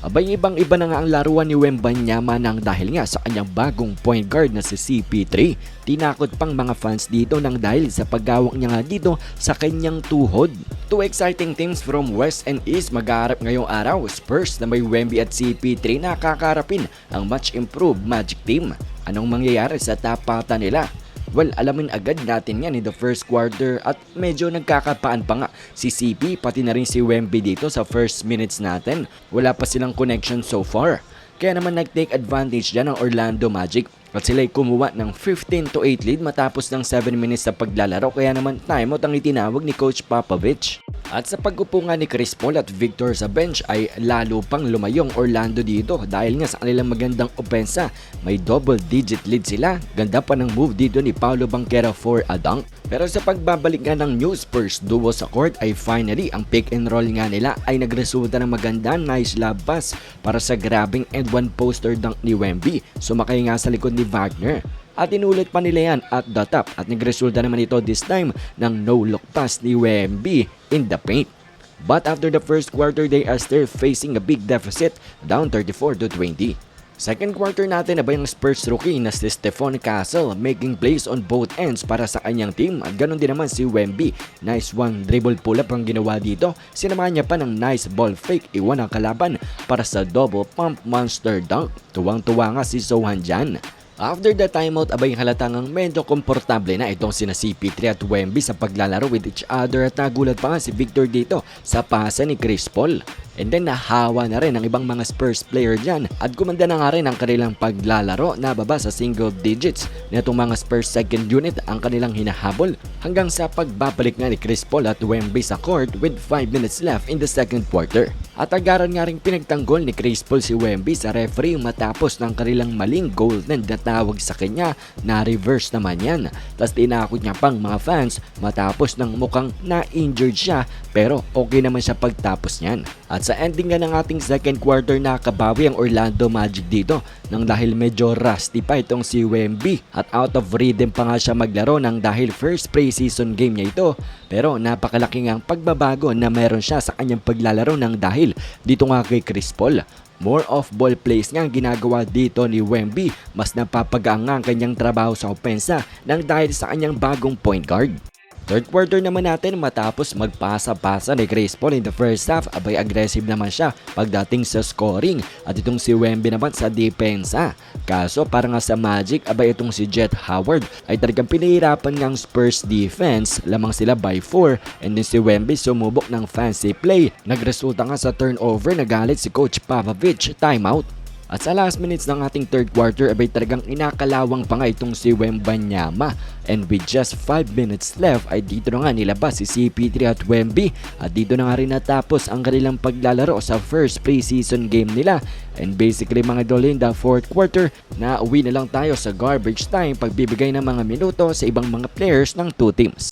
Abay ibang iba na nga ang laruan ni Wembanyama nang dahil nga sa kanyang bagong point guard na si CP3. Tinakot pang mga fans dito nang dahil sa paggawak niya nga dito sa kanyang tuhod. Two exciting teams from West and East mag-aarap ngayong araw. Spurs na may Wemby at CP3 na kakarapin ang much improved Magic Team. Anong mangyayari sa tapatan nila? Well, alamin agad natin yan in the first quarter at medyo nagkakapaan pa nga si CP pati na rin si Wemby dito sa first minutes natin. Wala pa silang connection so far. Kaya naman nag-take advantage dyan ng Orlando Magic at sila'y kumuha ng 15 to 8 lead matapos ng 7 minutes sa paglalaro kaya naman timeout ang itinawag ni Coach Popovich. At sa pag-upo nga ni Chris Paul at Victor sa bench ay lalo pang lumayong Orlando dito dahil nga sa kanilang magandang opensa may double digit lead sila. Ganda pa ng move dito ni Paolo Banquera for a dunk. Pero sa pagbabalik nga ng New Spurs duo sa court ay finally ang pick and roll nga nila ay nagresulta ng maganda nice love pass para sa grabbing and one poster dunk ni Wemby. Sumakay nga sa likod ni Wagner at inulit pa nila yan at the top at nagresulta naman ito this time ng no-look pass ni Wemby in the paint. But after the first quarter, they are still facing a big deficit, down 34 to 20. Second quarter natin na ba yung Spurs rookie na si Stephon Castle making plays on both ends para sa kanyang team at ganun din naman si Wemby. Nice one dribble pull up ang ginawa dito. Sinamahan niya pa ng nice ball fake iwan ang kalaban para sa double pump monster dunk. Tuwang-tuwa nga si Sohan dyan. After the timeout, abay halatang ang medyo komportable na itong sina CP3 at Wemby sa paglalaro with each other at nagulat pa nga si Victor dito sa pasa ni Chris Paul. And then nahawa na rin ang ibang mga Spurs player dyan at kumanda na nga rin ang kanilang paglalaro na baba sa single digits. Netong mga Spurs second unit ang kanilang hinahabol hanggang sa pagbabalik nga ni Chris Paul at Wemby sa court with 5 minutes left in the second quarter. At agaran nga rin pinagtanggol ni Chris Paul si Wemby sa referee matapos ng kanilang maling golden na tawag sa kanya na reverse naman yan. Tapos tinakot niya pang mga fans matapos ng mukhang na-injured siya pero okay naman siya pagtapos niyan. At sa ending nga ng ating second quarter nakabawi ang Orlando Magic dito nang dahil medyo rusty pa itong si Wemby at out of rhythm pa nga siya maglaro nang dahil first preseason game niya ito pero napakalaki ang pagbabago na meron siya sa kanyang paglalaro nang dahil dito nga kay Chris Paul. More off-ball plays nga ang ginagawa dito ni Wemby. Mas napapagaan nga ang kanyang trabaho sa opensa nang dahil sa kanyang bagong point guard. Third quarter naman natin matapos magpasa-pasa ni Chris Paul in the first half, abay aggressive naman siya pagdating sa scoring at itong si Wemby naman sa depensa. Kaso para nga sa Magic, abay itong si Jet Howard ay talagang pinahirapan ng Spurs defense, lamang sila by 4 and then si Wemby sumubok ng fancy play. Nagresulta nga sa turnover, nagalit si Coach Pavlovich, timeout. At sa last minutes ng ating third quarter, abay talagang inakalawang pa nga itong si Wembanyama. And with just 5 minutes left, ay dito na nga nilabas si CP3 at Wemby. At dito na nga rin natapos ang kanilang paglalaro sa first preseason game nila. And basically mga idol in the fourth quarter, na uwi na lang tayo sa garbage time pagbibigay ng mga minuto sa ibang mga players ng two teams.